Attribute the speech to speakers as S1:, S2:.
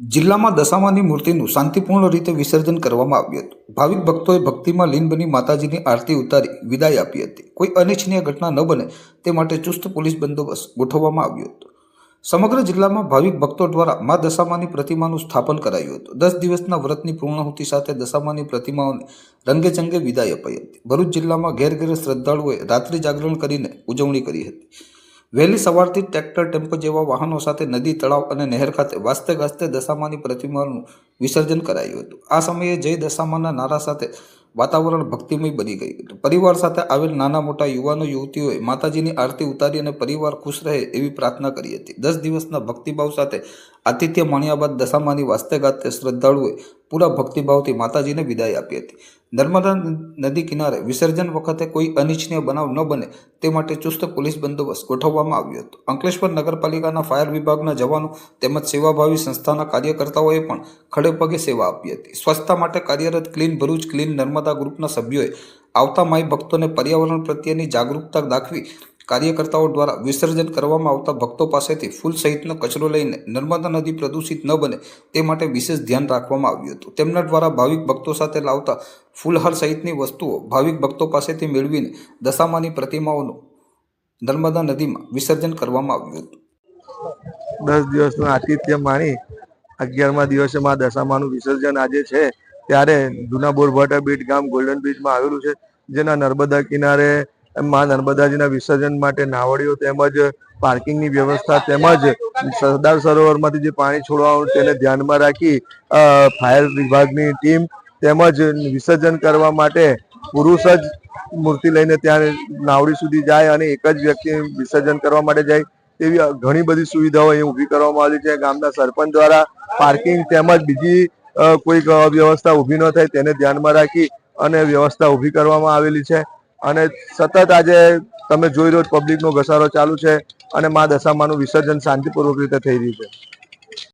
S1: જિલ્લામાં દશામાની મૂર્તિનું શાંતિપૂર્ણ રીતે વિસર્જન કરવામાં આવ્યું હતું. ભાવિક ભક્તોએ ભક્તિમાં લીન બની માતાજીની આરતી ઉતારી વિદાય આપી હતી. કોઈ અનિચ્છનીય ઘટના ન બને તે માટે ચુસ્ત પોલીસ બંદોબસ્ત ગોઠવવામાં આવ્યો હતો. સમગ્ર જિલ્લામાં ભાવિક ભક્તો દ્વારા મા દશામાની પ્રતિમાનું સ્થાપન કરાયું હતું. દસ દિવસના વ્રતની પૂર્ણાહુતિ સાથે દશામાની પ્રતિમાઓને રંગેચંગે વિદાય અપાઈ હતી. ભરૂચ જિલ્લામાં ઘેર ઘેર શ્રદ્ધાળુઓએ રાત્રિ જાગરણ કરીને ઉજવણી કરી હતી. વહેલી સવારથી ટ્રેક્ટર, ટેમ્પો જેવા વાહનો સાથે નદી, તળાવ અને નહેર ખાતે વાસ્તે ગાસ્તે દશામાની પ્રતિમાનું વિસર્જન કરાયું હતું. આ સમયે જય દશામાના નારા સાથે વાતાવરણ ભક્તિમય બની ગયું. હતું પરિવાર સાથે આવેલ નાના મોટા યુવાનો, યુવતીઓએ માતાજીની આરતી ઉતારી અને પરિવાર ખુશ રહે એવી પ્રાર્થના કરી હતી. દસ દિવસના ભક્તિભાવ સાથે આતિથ્ય માણ્યા બાદ દશામાની વાસ્તે ગાતે શ્રદ્ધાળુઓએ પૂરા ભક્તિભાવથી માતાજીને વિદાય આપી હતી. નર્મદા નદી કિનારે વિસર્જન વખતે કોઈ અનિચ્છનીય બનાવ ન બને તે માટે ચુસ્ત પોલીસ બંદોબસ્ત ગોઠવવામાં આવ્યો હતો. અંકલેશ્વર નગરપાલિકાના ફાયર વિભાગના જવાનો તેમજ સેવાભાવી સંસ્થાના કાર્યકર્તાઓએ પણ ખડેપગે સેવા આપી હતી. સ્વચ્છતા માટે કાર્યરત ક્લીન ભરૂચ, ક્લીન નર્મદા ગ્રુપના સભ્યોએ આવતા માઈ ભક્તોને પર્યાવરણ પ્રત્યેની જાગૃતતા દાખવી કાર્યકર્તાઓ દ્વારા વિસર્જન કરવામાં આવતા ભક્તો પાસેથી ફૂલ સહિતનો કચરો લઈને નર્મદા નદી પ્રદૂષિત ન બને તે માટે વિશેષ ધ્યાન રાખવામાં આવ્યું હતું. તેમના દ્વારા ભાવિક ભક્તો સાથે લાવતા ફૂલહાર સહિતની વસ્તુઓ ભાવિક ભક્તો પાસેથી મેળવીને દશામાની પ્રતિમાઓનું નર્મદા નદીમાં વિસર્જન કરવામાં આવ્યું હતું.
S2: દસ દિવસનું આતિથ્ય માણી અગિયારમા દિવસે માં દશામાનું વિસર્જન આજે છે. ત્યારે જૂના બોરભાટા બીટ ગામ ગોલ્ડન બીચમાં આવેલું છે, જેના નર્મદા કિનારે માં નર્મદાજીના વિસર્જન માટે નાવડીઓ તેમજ પાર્કિંગની વ્યવસ્થા તેમજ સરદાર સરોવરમાંથી જે પાણી છોડવાનું તેને ધ્યાનમાં રાખી ફાયર વિભાગની ટીમ તેમજ વિસર્જન કરવા માટે પુરુષ જ મૂર્તિ લઈને ત્યાં નાવડી સુધી જાય અને એક જ વ્યક્તિ વિસર્જન કરવા માટે જાય, તેવી ઘણી બધી સુવિધાઓ અહીં ઊભી કરવામાં આવી છે. ગામના સરપંચ દ્વારા પાર્કિંગ તેમજ બીજી કોઈક વ્યવસ્થા ઊભી ન થાય તેને ધ્યાનમાં રાખી અને વ્યવસ્થા ઊભી કરવામાં આવેલી છે. અને સતત આજે તમે જોઈ રહ્યો પબ્લિકનો ઘસારો ચાલુ છે અને મા દશામાનું વિસર્જન શાંતિપૂર્વક રીતે થઈ રહ્યું છે.